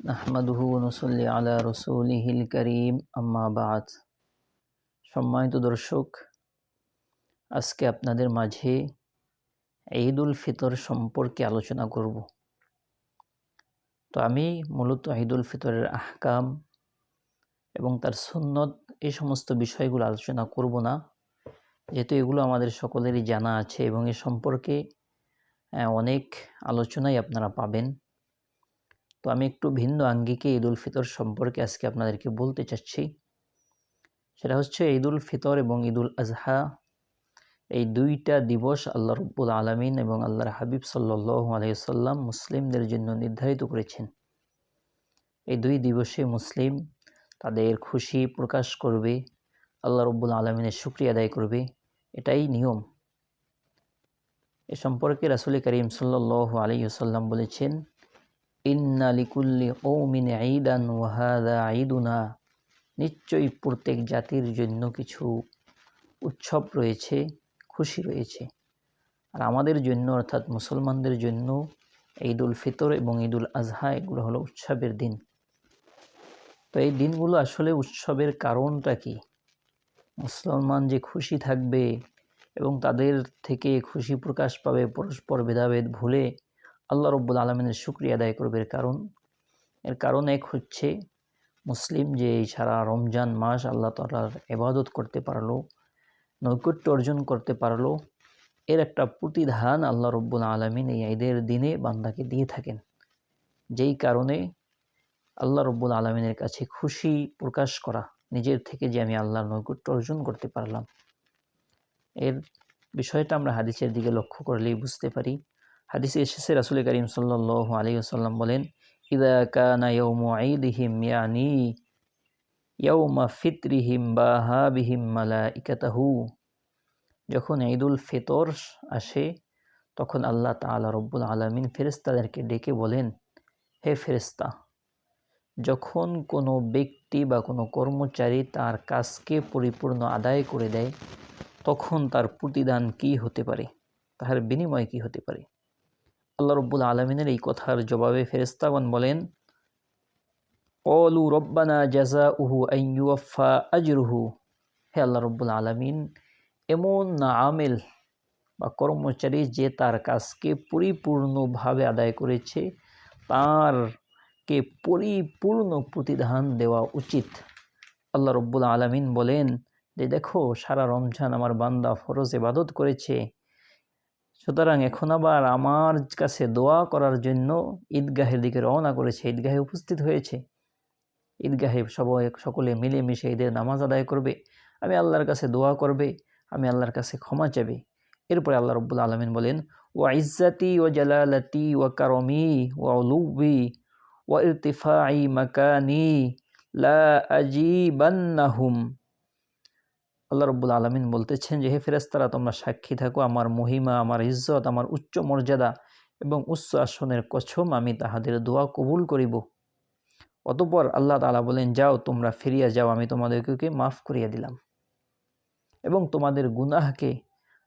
নাহমাদুহু নসল্লি আলা রসুলিহিল করিম। আম্মা বাদ। সম্মানিত দর্শক, আজকে আপনাদের মাঝে ঈদ উল ফিতর সম্পর্কে আলোচনা করব। তো আমি মূলত ঈদ উল ফিতরের আহকাম এবং তার সুন্নত এই সমস্ত বিষয়গুলো আলোচনা করব না, যেহেতু এগুলো আমাদের সকলেরই জানা আছে এবং এ সম্পর্কে অনেক আলোচনাই আপনারা পাবেন। তো আমি একটু ভিন্ন আঙ্গিকে ঈদ উল ফিতর সম্পর্কে আজকে আপনাদেরকে বলতে চাচ্ছি। সেটা হচ্ছে ঈদ উল ফিতর এবং ঈদ উল আজহা। এই দুইটা দিবস আল্লাহ রব্বুল আলমিন এবং আল্লাহর হাবিব সাল্লাহ আলাইসাল্লাম মুসলিমদের জন্য নির্ধারিত করেছেন। এই দুই দিবসে মুসলিম তাদের খুশি প্রকাশ করবে, আল্লাহ রব্বুল আলমিনের শুক্রিয়া আদায় করবে, এটাই নিয়ম। এ সম্পর্কে রাসুল করিম সাল্লাহ আলাইসাল্লাম বলেছেন ইন্না লিকুল্লি কৌমিন ঈদান ওয়াহাদা ঈদুনা। নিশ্চয়ই প্রত্যেক জাতির জন্য কিছু উৎসব রয়েছে, খুশি রয়েছে। আর আমাদের জন্য, অর্থাৎ মুসলমানদের জন্য ঈদ উল ফিতর এবং ঈদ উল আজহা এগুলো হলো উৎসবের দিন। তো এই দিনগুলো আসলে উৎসবের কারণটা কি? মুসলমান যে খুশি থাকবে এবং তাদের থেকে খুশি প্রকাশ পাবে, পরস্পর ভেদাভেদ ভুলে আল্লাহ রব্বুল আলমিনের শুক্রিয়া আদায় করবে। এর কারণ এর কারণ এক হচ্ছে মুসলিম যে এই সারা রমজান মাস আল্লাহ তালার এবাদত করতে পারল, নৈকট্য অর্জন করতে পারল, এর একটা প্রতিধান আল্লাহ রব্বুল আলমিন এই ঈদের দিনে বান্দাকে দিয়ে থাকেন। যেই কারণে আল্লাহ রব্বুল আলমিনের কাছে খুশি প্রকাশ করা, নিজের থেকে যে আমি আল্লাহর নৈকট্য অর্জন করতে পারলাম। এর বিষয়টা আমরা হাদিসের দিকে লক্ষ্য করলেই বুঝতে পারি। হাদিসে এসেছে, রাসুল করিম সাল্লাহ আলী আসাল্লাম বলেন, ইদা কানা ইয়ৌম ঈদিহিম ইয়ানি ইয়ৌমা ফিতরিহিম বা হাবিহিম মালা ইকাতাহু যখন ঈদুল ফিতর আসে, তখন আল্লাহ তালা রব্বুল আলমিন ফেরেস্তাদেরকে ডেকে বলেন, হে ফেরেস্তা যখন কোনো ব্যক্তি বা কোনো কর্মচারী তার কাজকে পরিপূর্ণ আদায় করে দেয়, তখন তার প্রতিদান কি হতে পারে? তাহার বিনিময় কি হতে পারে? আল্লাহ রব্বুল আলমিনের এই কথার জবাবে ফেরেস্তাগণ বলেন অলু রব্বানা জাজা উহু আইয়ুফা আজরুহু। হে আল্লাহ রব্বুল আলমিন, এমন না আমেল বা কর্মচারী যে তার কাজকে পরিপূর্ণভাবে আদায় করেছে, তারকে পরিপূর্ণ প্রতিধান দেওয়া উচিত। আল্লাহ রব্বুল আলমিন বলেন যে, দেখো, সারা রমজান আমার বান্দা ফরজ এবাদত করেছে সুতরাং এখন আবার আমার কাছে দোয়া করার জন্য ঈদগাহের দিকে রওনা করেছে, ঈদগাহে উপস্থিত হয়েছে। ঈদগাহে সবাই সকলে মিলেমিশে ঈদের নামাজ আদায় করবে। আমি আল্লাহর কাছে দোয়া করবে, আমি আল্লাহর কাছে ক্ষমা চাবে এরপরে আল্লাহ রব্বুল আলমিন বলেন ও ইজ্জাতি ও জালালাতি ও কারমি ও লুবি ও ইরতিফাই মাকানি লা আজিবান্নাহুম। আল্লাহ রব্বুল আলমিন বলতেছেন যে, হে ফেরেস্তারা তোমরা সাক্ষী থাকো। আমার মহিমা, আমার ইজ্জত, আমার উচ্চ মর্যাদা এবং উচ্চ আসনের কছম আমি তাহাদের দোয়া কবুল করিব। অতপর আল্লাহ তালা বলেন, যাও, তোমরা ফিরিয়া যাও, আমি তোমাদেরকে মাফ করিয়া দিলাম এবং তোমাদের গুনাহকে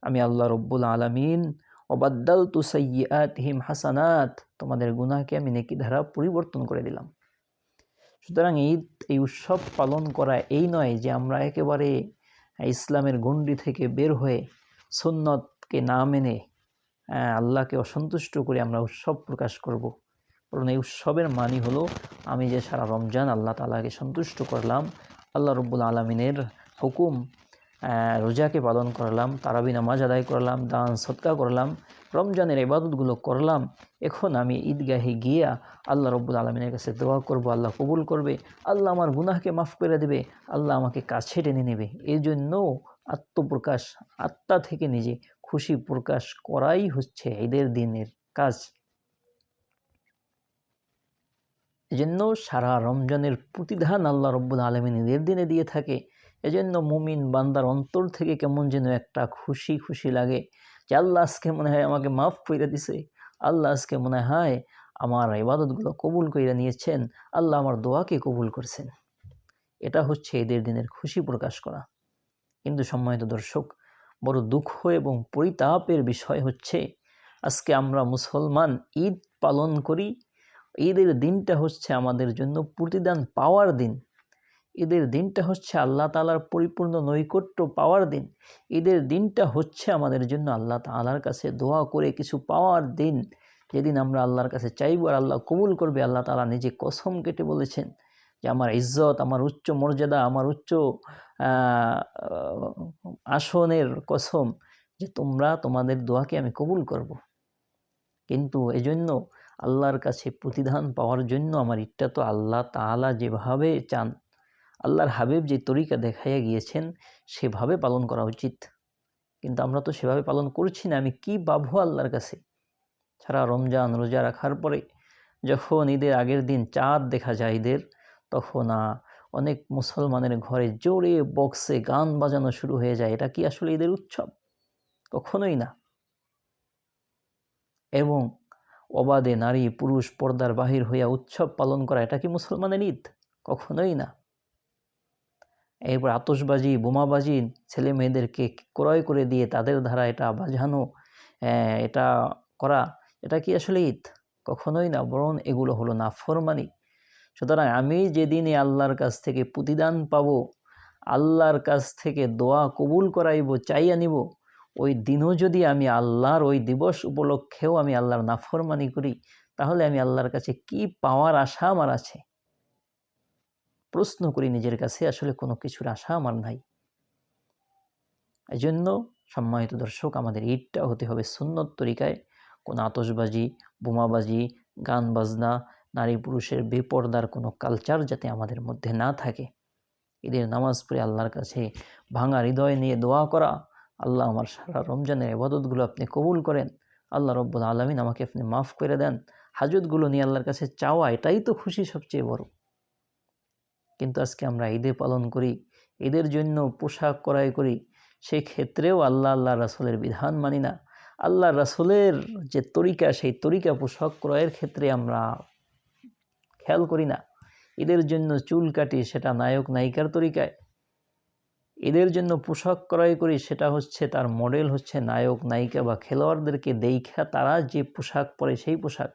আমি আল্লাহ রব্বুল আলমিন অবাদ্দাল তু সৈয়াত হিম হাসানাত, তোমাদের গুনাহকে আমি নেকি ধারা পরিবর্তন করে দিলাম। সুতরাং ঈদ, এই উৎসব পালন করা এই নয় যে, আমরা একেবারে ইসলামের গণ্ডি থেকে বের হয়ে সুন্নতকে না মেনে আল্লাহকে অসন্তুষ্ট করে আমরা উৎসব প্রকাশ করব। কারণ এই উৎসবের মানি হলো, আমি যে সারা রমজান আল্লাহ তালাকে সন্তুষ্ট করলাম, আল্লাহ রব্বুল আলমিনের হুকুম রোজাকে পালন করলাম, তারাবি নামাজ আদায় করলাম, দান সৎকা করলাম রমজানের ইবাদতগুলো করলাম, এখন আমি ঈদগাহে গিয়া আল্লাহ রব্বুল আলমিনের কাছে দোয়া করব, আল্লাহ কবুল করবে, আল্লাহ আমার গুনাহকে মাফ করে দেবে, আল্লাহ আমাকে কাছে টেনে নেবে। এই জন্য আত্মপ্রকাশ, আত্মা থেকে নিজে খুশি প্রকাশ করাই হচ্ছে ঈদের দিনের কাজ। এজন্য সারা রমজানের প্রতিধান আল্লাহ রব্বুল আলমিন ঈদের দিনে দিয়ে থাকে। এজন্য মুমিন বান্দার অন্তর থেকে কেমন যেন একটা খুশি খুশি লাগে। যে আল্লাহ আজকে মনে হয় আমাকে মাফ করে দিছে, আল্লাহ আজকে মনে হয় আমার ইবাদতগুলো কবুল করে নিয়েছেন, আল্লাহ আমার দোয়াকে কবুল করছেন। এটা হচ্ছে এদের দিনের খুশি প্রকাশ করা। কিন্তু সম্মানিত দর্শক, বড় দুঃখ এবং পরিতাপের বিষয় হচ্ছে, আজকে আমরা মুসলমান ঈদ পালন করি, ঈদের দিনটা হচ্ছে আমাদের জন্য প্রতিদান পাওয়ার দিন। ঈদের দিনটা হচ্ছে আল্লাহ তালার পরিপূর্ণ নৈকট্য পাওয়ার দিন ঈদের দিনটা হচ্ছে আমাদের জন্য আল্লাহ তালার কাছে দোয়া করে কিছু পাওয়ার দিন যেদিন আমরা আল্লাহর কাছে চাইব আর আল্লাহ কবুল করবে, আল্লাহ তালা নিজে কসম কেটে বলেছেন যে, আমার ইজ্জত, আমার উচ্চ মর্যাদা, আমার উচ্চ আসনের কসম যে, তোমরা তোমাদের দোয়াকে আমি কবুল করব। কিন্তু এজন্য আল্লাহর কাছে প্রতিধান পাওয়ার জন্য আমার ইচ্ছা তো আল্লাহ তালা যেভাবে চান আল্লাহর হাবিব যে তরিকা দেখাইয়া গিয়েছেন, সেভাবে পালন করা উচিত। কিন্তু আমরা তো সেভাবে পালন করছি না, আমি কি পাবো আল্লাহর কাছে? ছাড়া রমজান রোজা রাখার পরে যখন ঈদের আগের দিন চাঁদ দেখা যায় ঈদের, তখন অনেক মুসলমানের ঘরে জোরে বক্সে গান বাজানো শুরু হয়ে যায়। এটা কি আসলে ঈদের উৎসব? কখনোই না। এবং অবাধে নারী পুরুষ পর্দার বাহির হইয়া উৎসব পালন করা, এটা কি মুসলমানের ঈদ? কখনোই না। এরপর আতসবাজি বোমাবাজি ছেলে মেয়েদেরকে ক্রয় করে দিয়ে তাদের দ্বারা এটা বাজানো এটা করা, এটা কি আসলে ঈদ? কখনোই না, বরং এগুলো হলো না ফরমানি সুতরাং আমি যেদিনে আল্লাহর কাছ থেকে প্রতিদান পাব, আল্লাহর কাছ থেকে দোয়া কবুল করাইব চাইয়া নিব ওই দিনও যদি আমি আল্লাহর ওই দিবস উপলক্ষেও আমি আল্লাহর নাফরমানি করি, তাহলে আমি আল্লাহর কাছে কি পাওয়ার আশা আমার আছে? প্রশ্ন করি নিজের কাছে, আসলে কোনো কিছুর আশা আমার নাই। এই জন্য সম্মানিত দর্শক, আমাদের ঈদটা হতে হবে সুন্নত তরিকায়। কোনো আতসবাজি বোমাবাজি গান বাজনা নারী পুরুষের বেপর্দার কোনো কালচার যাতে আমাদের মধ্যে না থাকে। ঈদের নামাজ পড়ে আল্লাহর কাছে ভাঙা হৃদয় নিয়ে দোয়া করা। আল্লাহ আমার সারা রমজানের এবাদতগুলো আপনি কবুল করেন। আল্লাহ রব্বুল আলমিন আমাকে আপনি মাফ করে দেন। হাজতগুলো নিয়ে আল্লাহর কাছে চাওয়া, এটাই তো খুশি সবচেয়ে বড়। কিন্তু আজকে আমরা ঈদে পালন করি, ঈদের জন্য পোশাক ক্রয় করি সেই ক্ষেত্রেও আল্লাহ আল্লাহ রাসুলের বিধান মানি না। আল্লাহ রাসুলের যে তরিকা, সেই তরিকা পোশাক ক্রয়ের ক্ষেত্রে আমরা খেয়াল করি না। ঈদের জন্য চুল কাটি, সেটা নায়ক, নায়িকার তরিকায়। এদের জন্য পোশাক ক্রয় করি, সেটা হচ্ছে তার মডেল হচ্ছে নায়ক, নায়িকা বা খেলোয়াড়দেরকে দেখা তারা যে পোশাক পরে সেই পোশাক।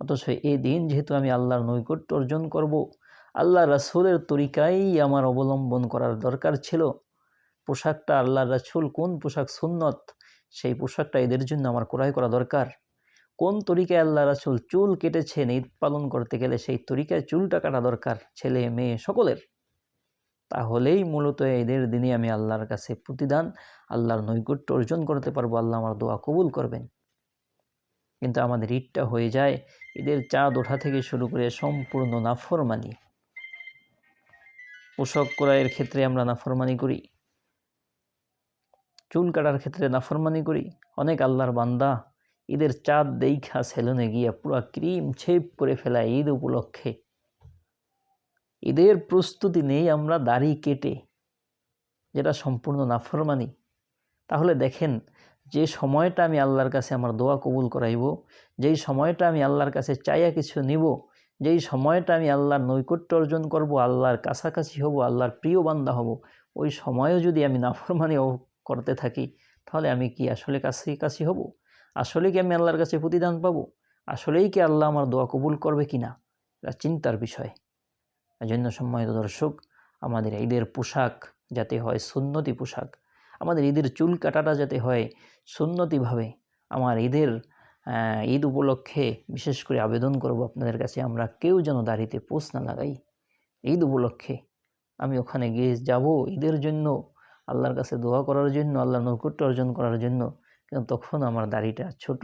অথচ এই দিন যেহেতু আমি আল্লাহর নৈকট্য অর্জন করব আল্লাহ রাসুলের তরিকাই আমার অবলম্বন করার দরকার ছিল। পোশাকটা আল্লাহ রাসুল, কোন পোশাক সুন্নত, সেই পোশাকটা এদের জন্য আমার ক্রয় করা দরকার। কোন তরিকায় আল্লাহ রাসুল চুল কেটেছেন, ঈদ পালন করতে গেলে সেই তরিকায় চুলটা কাটা দরকার ছেলে, মেয়ে, সকলের। তাহলেই মূলত এদের দিনে আমি আল্লাহর কাছে প্রতিদান, আল্লাহর নৈকট্য অর্জন করতে পারব। আল্লাহ আমার দোয়া কবুল করবেন। কিন্তু আমাদের ঈদটা হয়ে যায়, ঈদের চাঁদ ওঠা থেকে শুরু করে সম্পূর্ণ নাফরমানি। পোশাক ক্রয়ের ক্ষেত্রে আমরা নাফরমানি করি। চুল কাটার ক্ষেত্রে নাফরমানি করি। অনেক আল্লাহর বান্দা ঈদের চাঁদ দেখা সেলুনে গিয়ে পুরো ক্রিম ছেপ করে ফেলা ঈদ উপলক্ষে। ঈদের প্রস্তুতি নেই আমরা দাড়ি কেটে, যেটা সম্পূর্ণ নাফরমানি। তাহলে দেখেন, যে সময়টা আমি আল্লাহর কাছে আমার দোয়া কবুল করাইব, যেই সময়টা আমি আল্লাহর কাছে চাইয়া কিছু নিব যেই সময়টা আমি আল্লাহর নৈকট্য অর্জন করব, আল্লাহর কাছাকাছি হব, আল্লাহর প্রিয় বান্দা হব, ওই সময়ও যদি আমি নাফরমানি করতে থাকি, তাহলে আমি কি আসলে কাছাকাছি হব? আসলে কি আমি আল্লাহর কাছে প্রতিদান পাবো? আসলেই কি আল্লাহ আমার দোয়া কবুল করবে কি না এটা চিন্তার বিষয়। জন্য সম্মানিত দর্শক, আমাদের ঈদের পোশাক যাতে হয় সুন্নতি পোশাক, আমাদের ঈদের চুল কাটাটা যাতে হয় সুন্নতিভাবে, আমার ঈদের ঈদ উপলক্ষে বিশেষ করে আবেদন করব আপনাদের কাছে। আমরা কেউ যেন দাড়িতে পোষ না লাগাই। ঈদ উপলক্ষে আমি ওখানে গিয়ে যাব ঈদের জন্য, আল্লাহর কাছে দোয়া করার জন্য, আল্লাহর নৈকট্য অর্জন করার জন্য। কিন্তু তখন আমার দাড়িটা ছোট।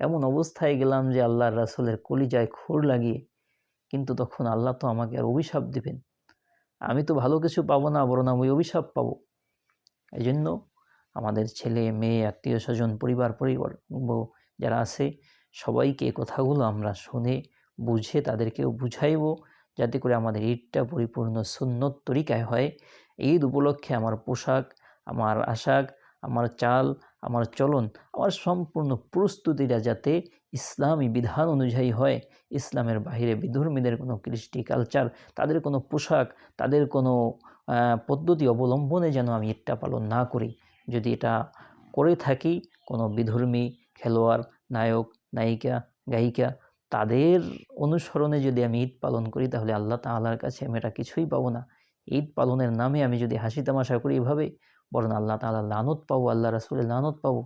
এমন অবস্থায় গেলাম যে আল্লাহর রাসুলের কলিজায় খোর লাগিয়ে, কিন্তু তখন আল্লাহ তো আমাকে আর অভিশাপ দেবেন। আমি তো ভালো কিছু পাবো না, বরং আমি অভিশাপ পাবো। এই জন্য আমাদের ছেলে, মেয়ে আত্মীয় স্বজন পরিবার পরিবার যারা আছে, সবাইকে কথাগুলো আমরা শুনে, বুঝে তাদেরকেও বুঝাইব, যাতে করে আমাদের ঈদটা পরিপূর্ণ সুন্নত তরিকায় হয়। ঈদ উপলক্ষে আমার পোশাক, আমার আশাক, আমার চাল, আমার চলন, আমার সম্পূর্ণ প্রস্তুতিটা যাতে ইসলামী বিধান অনুযায়ী হয়। ইসলামের বাহিরে বিধর্মীদের কোনো কৃষ্টি কালচার, তাদের কোনো পোশাক, তাদের কোনো পদ্ধতি অবলম্বনে যেন আমি এটা পালন না করি। যদি এটা করে থাকি, কোনো বিধর্মী খেলোয়াড়, নায়ক, নায়িকা, গায়িকা, তাদের অনুসরণে যদি আমি ঈদ পালন করি, তাহলে আল্লাহ তাআলার কাছে আমি এটা কিছুই পাবো না। ঈদ পালনের নামে আমি যদি হাসি তামাশা করি এভাবে, বরং আল্লাহ তাআলার লানত পাবো, আল্লাহ রাসূলের লানত পাবো।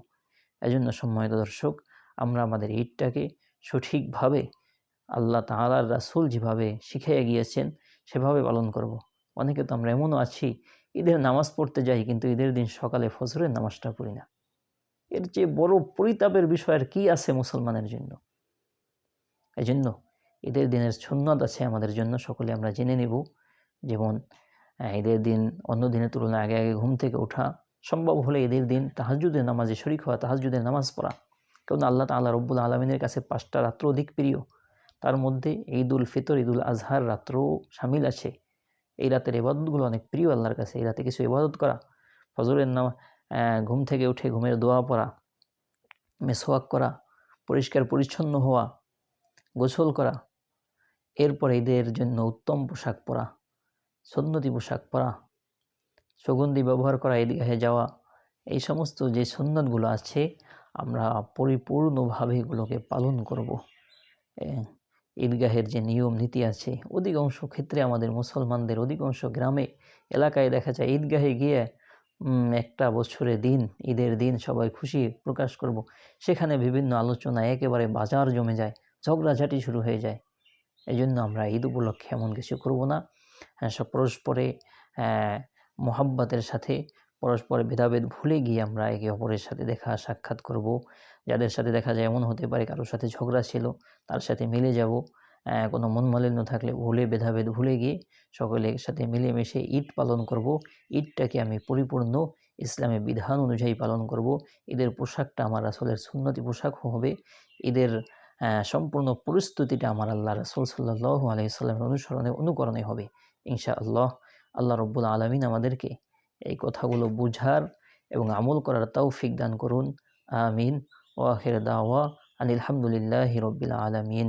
এজন্য সম্মানিত দর্শক, আমরা আমাদের ঈদটাকে সঠিকভাবে আল্লাহ তাআলার রাসুল যেভাবে শিখিয়ে গিয়েছেন, সেভাবে পালন করব। অনেকে তো আমরা এমনও আছি, ঈদের নামাজ পড়তে যাই, কিন্তু ঈদের দিন সকালে ফজরের নামাজটা পড়ি না। এর চেয়ে বড় পরিতাপের বিষয় আর কী আছে মুসলমানের জন্য? এই জন্য ঈদের দিনের সুন্নত আছে আমাদের জন্য, সকলে আমরা জেনে নেব। যেমন ঈদের দিন অন্য দিনের তুলনায় আগে আগে ঘুম থেকে ওঠা সম্ভব হলে ঈদের দিন তাহাজুদের নামাজে শরিক হওয়া তাহাজুদের নামাজ পড়া। কারণ আল্লাহ তাল্লাহ রব্বুল আলমিনের কাছে পাঁচটা রাত্র অধিক প্রিয়। তার মধ্যে ঈদ উল ফিতর ঈদ উল আজহার রাত্রও সামিল আছে। এই রাতের এবাদতগুলো অনেক প্রিয় আল্লাহর কাছে। এই রাতে কিছু ইবাদত করা, ফজরের নাম ঘুম থেকে উঠে ঘুমের দোয়া পড়া মেসোয়াক করা, পরিষ্কার পরিচ্ছন্ন হওয়া, গোসল করা, এরপরে ঈদের জন্য উত্তম পোশাক পরা, সন্নতি পোশাক পরা, সুগন্ধি ব্যবহার করা, ঈদগাহে যাওয়া, এই সমস্ত যে সন্ন্যতগুলো আছে, আমরা পরিপূর্ণভাবে এগুলোকে পালন করব। ঈদগাহের যে নিয়ম নীতি আছে, অধিকাংশ ক্ষেত্রে আমাদের মুসলমানদের অধিকাংশ গ্রামে, এলাকায় দেখা যায় ঈদগাহে গিয়ে একটা বছরে দিন ঈদের দিন সবাই খুশি প্রকাশ করব। সেখানে বিভিন্ন আলোচনা একেবারে বাজার জমে যায় ঝগড়াঝাটি শুরু হয়ে যায়। এই জন্য আমরা ঈদ উপলক্ষে এমন কিছু করব না। হ্যাঁ, সব পরস্পরে মোহাব্বতের সাথে পরস্পরের ভেদাভেদ ভুলে গিয়ে আমরা একে অপরের সাথে দেখা সাক্ষাৎ করব। যাদের সাথে দেখা যায় এমন হতে পারে কারোর সাথে ঝগড়া ছিল তার সাথে মিলে যাব। কোনো মন মালিন্য থাকলে ভুলে, ভেদাভেদ ভুলে গিয়ে সকলের সাথে মিলেমিশে ঈদ পালন করব। ঈদটাকে আমি পরিপূর্ণ ইসলামের বিধান অনুযায়ী পালন করব। ঈদের পোশাকটা আমার আসলের সুন্নতি পোশাক হবে। ঈদের সম্পূর্ণ পরিস্থিতিটা আমার আল্লাহ রসুল সাল্লাহ আলাইসাল্লামের অনুসরণে, অনুকরণে হবে। ইনশা আল্লাহ আল্লাহ রব্বুল আলমিন আমাদেরকে এই কথাগুলো বুঝার এবং আমল করার তৌফিক দান করুন। আমিন। ওয়াহির দাওয়া আনিলহামদুলিল্লাহ রবিল আলমিন।